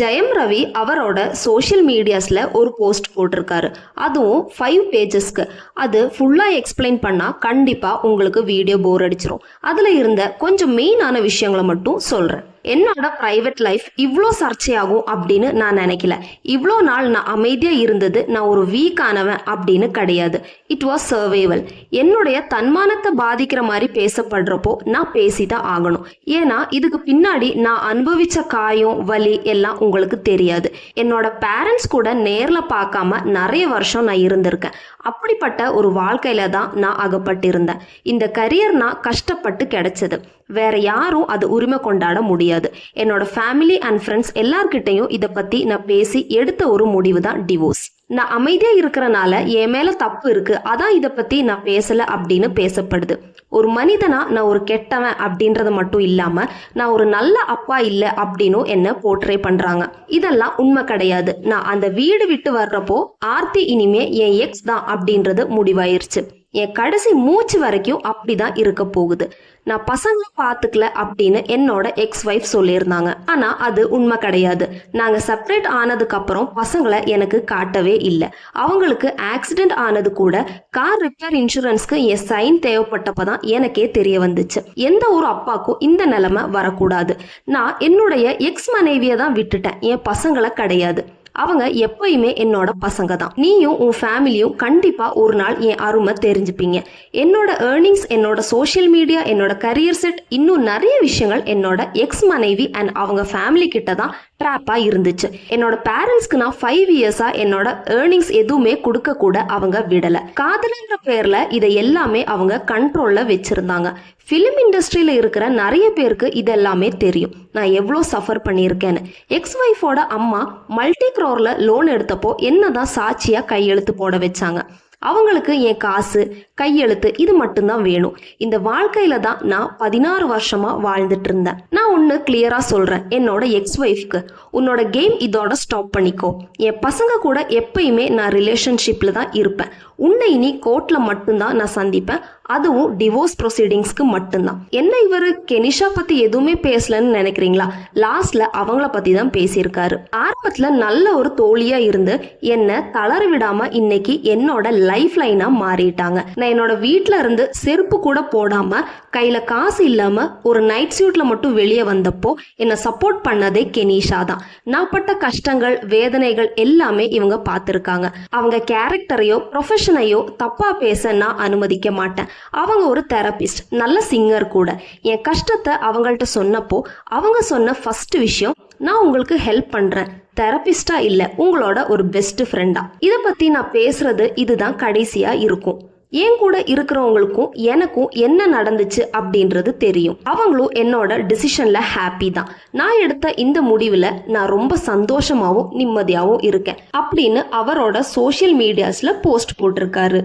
ஜெயம் ரவி அவரோட சோஷியல் மீடியாஸில் ஒரு போஸ்ட் போட்டிருக்காரு. அதுவும் ஃபைவ் பேஜஸ்க்கு அது ஃபுல்லாக எக்ஸ்பிளைன் பண்ணால் கண்டிப்பாக உங்களுக்கு வீடியோ போர் அடிச்சிரும். அதில் இருந்த கொஞ்சம் மெயினான விஷயங்களை மட்டும் சொல்கிறேன் என்னோட ப்ரைவேட் லைஃப் இவ்வளோ சர்ச்சையாகும் அப்படின்னு நான் நினைக்கல. இவ்வளோ நாள் நான் அமைதியாக இருந்தது நான் ஒரு வீக் ஆனவன் அப்படின்னு கிடையாது. இட் வாஸ் சர்வைவல் என்னுடைய தன்மானத்தை பாதிக்கிற மாதிரி பேசப்படுறப்போ நான் பேசி தான் ஆகணும். ஏன்னா இதுக்கு பின்னாடி நான் அனுபவிச்ச காயம் வலி எல்லாம் உங்களுக்கு தெரியாது. என்னோட பேரண்ட்ஸ் கூட நேரில் பார்க்காம நிறைய வருஷம் நான் இருந்திருக்கேன். அப்படிப்பட்ட ஒரு வாழ்க்கையில தான் நான் அகப்பட்டிருந்தேன். இந்த கரியர் நான் கஷ்டப்பட்டு கிடைச்சது. வேற யாரும் அது உரிமை கொண்டாட முடியாது. என்னோட ஃபேமிலி அண்ட் ஃப்ரெண்ட்ஸ் எல்லார்கிட்டையும் இதை பத்தி நான் பேசி எடுத்த ஒரு முடிவு தான் டிவோர்ஸ் நான் அமைதியா இருக்கிறனால என் மேல தப்பு இருக்கு. அதான் இதை பத்தி நான் பேசல அப்படின்னு பேசப்படுது. ஒரு மனிதனா நான் ஒரு கெட்டவன் அப்படின்றது மட்டும் இல்லாம நான் ஒரு நல்ல அப்பா இல்லை அப்படின்னும் என்ன போர்ட்ரே பண்றாங்க. இதெல்லாம் உண்மை கிடையாது. நான் அந்த வீடு விட்டு வர்றப்போ ஆர்த்தி இனிமே என் எக்ஸ் தான் அப்படின்றது முடிவாயிருச்சு. என் கடைசி மூச்சு வரைக்கும் அப்படி தான் இருக்க போகுது. நான் பசங்களை பார்த்துக்கல அப்படின்னு என்னோட எக்ஸ் ஒய்ஃப் சொல்லியிருந்தாங்க. ஆனால் அது உண்மை கிடையாது. நாங்கள் செப்பரேட் ஆனதுக்கப்புறம் பசங்களை எனக்கு காட்டவே இல்லை. அவங்களுக்கு ஆக்சிடென்ட் ஆனது கூட கார் ரிப்பேர் இன்சூரன்ஸ்க்கு என் சைன் தேவைப்பட்டப்ப தான் எனக்கே தெரிய வந்துச்சு. எந்த ஒரு அப்பாக்கும் இந்த நிலைமை வரக்கூடாது. நான் என்னுடைய எக்ஸ் மனைவியை தான் விட்டுட்டேன். என் பசங்களை கிடையாது. அவங்க எப்பயுமே என்னோட பசங்க தான் நீயும் உன் ஃபேமிலியும் கண்டிப்பா ஒரு நாள் என் அருமை தெரிஞ்சுப்பீங்க. என்னோட ஏர்னிங்ஸ் என்னோட சோஷியல் மீடியா என்னோட கரியர் செட் இன்னும் நிறைய விஷயங்கள் என்னோட எக்ஸ் மனைவி அண்ட் அவங்க ஃபேமிலி கிட்ட தான் ட்ராப்பாக இருந்துச்சு. என்னோட பேரண்ட்ஸ்க்கு நான் ஃபைவ் இயர்ஸா என்னோட ஏர்னிங்ஸ் எதுவுமே கொடுக்க கூட அவங்க விடல. காதலுன்ற பேர்ல இதை எல்லாமே அவங்க கண்ட்ரோல்ல வச்சிருந்தாங்க. ஃபிலிம் இண்டஸ்ட்ரியில் இருக்கிற நிறைய பேருக்கு இதெல்லாமே தெரியும். நான் எவ்வளோ சஃபர் பண்ணியிருக்கேன்னு. எக்ஸ் ஒய்ஃபோட அம்மா மல்டி க்ரோரில் லோன் எடுத்தப்போ என்னதான் சாட்சியாக கையெழுத்து போட வச்சாங்க. அவங்களுக்கு என் காசு கையெழுத்து இது மட்டும்தான் வேணும். இந்த வாழ்க்கையில தான் நான் பதினாறு வருஷமா வாழ்ந்துட்டு இருந்தேன். நான் ஒன்று கிளியரா சொல்றேன். என்னோட எக்ஸ் ஒய்ஃப்க்கு உன்னோட கேம் இதோட ஸ்டாப் பண்ணிக்கோ. என் பசங்க கூட எப்பயுமே நான் ரிலேஷன்ஷிப்ல தான் இருப்பேன். உன்னை இனி கோர்ட்ல மட்டும்தான் நான் சந்திப்பேன். அதுவும் டிவோர்ஸ் ப்ரொசீடிங்ஸ்க்கு மட்டும்தான். என்ன இவர் கெனிஷா பத்தி எதுவுமே பேசலன்னு நினைக்கிறீங்களா? லாஸ்ட்ல அவங்கள பத்தி தான் பேசியிருக்காரு. ஆரம்பத்துல நல்ல ஒரு தோழியா இருந்து என்ன தளர விடாம இன்னைக்கு என்னோட லைஃப் லைனா மாறிட்டாங்க. நான் என்னோட வீட்டுல இருந்து செருப்பு கூட போடாம கையில காசு இல்லாம ஒரு நைட் சூட்ல மட்டும் வெளியே வந்தப்போ என்னை சப்போர்ட் பண்ணதே கெனிஷா தான். நான் பட்ட கஷ்டங்கள் வேதனைகள் எல்லாமே இவங்க பார்த்துருக்காங்க. அவங்க கேரக்டரையோ பிரச்சனையோ தப்பா பேச நான் அனுமதிக்க மாட்டேன். அவங்க ஒரு தெரபிஸ்ட் நல்ல சிங்கர் கூட. என் கஷ்டத்தை அவங்கள்ட்ட சொன்னப்போ அவங்க சொன்ன ஃபர்ஸ்ட் விஷயம் நான் உங்களுக்கு ஹெல்ப் பண்றேன். தெரபிஸ்டா இல்ல உங்களோட ஒரு பெஸ்ட் ஃப்ரெண்டா இதை பத்தி நான் பேசுறது இதுதான் கடைசியா இருக்கும். என் கூட இருக்கிறவங்களுக்கும் எனக்கும் என்ன நடந்துச்சு அப்படின்றது தெரியும். அவங்களும் என்னோட டிசிஷன்ல ஹாப்பி தான். நான் எடுத்த இந்த முடிவுல நான் ரொம்ப சந்தோஷமாவும் நிம்மதியாகவும் இருக்கேன். அப்படின்னு அவரோட சோஷியல் மீடியாஸ்ல போஸ்ட் போட்டிருக்காரு.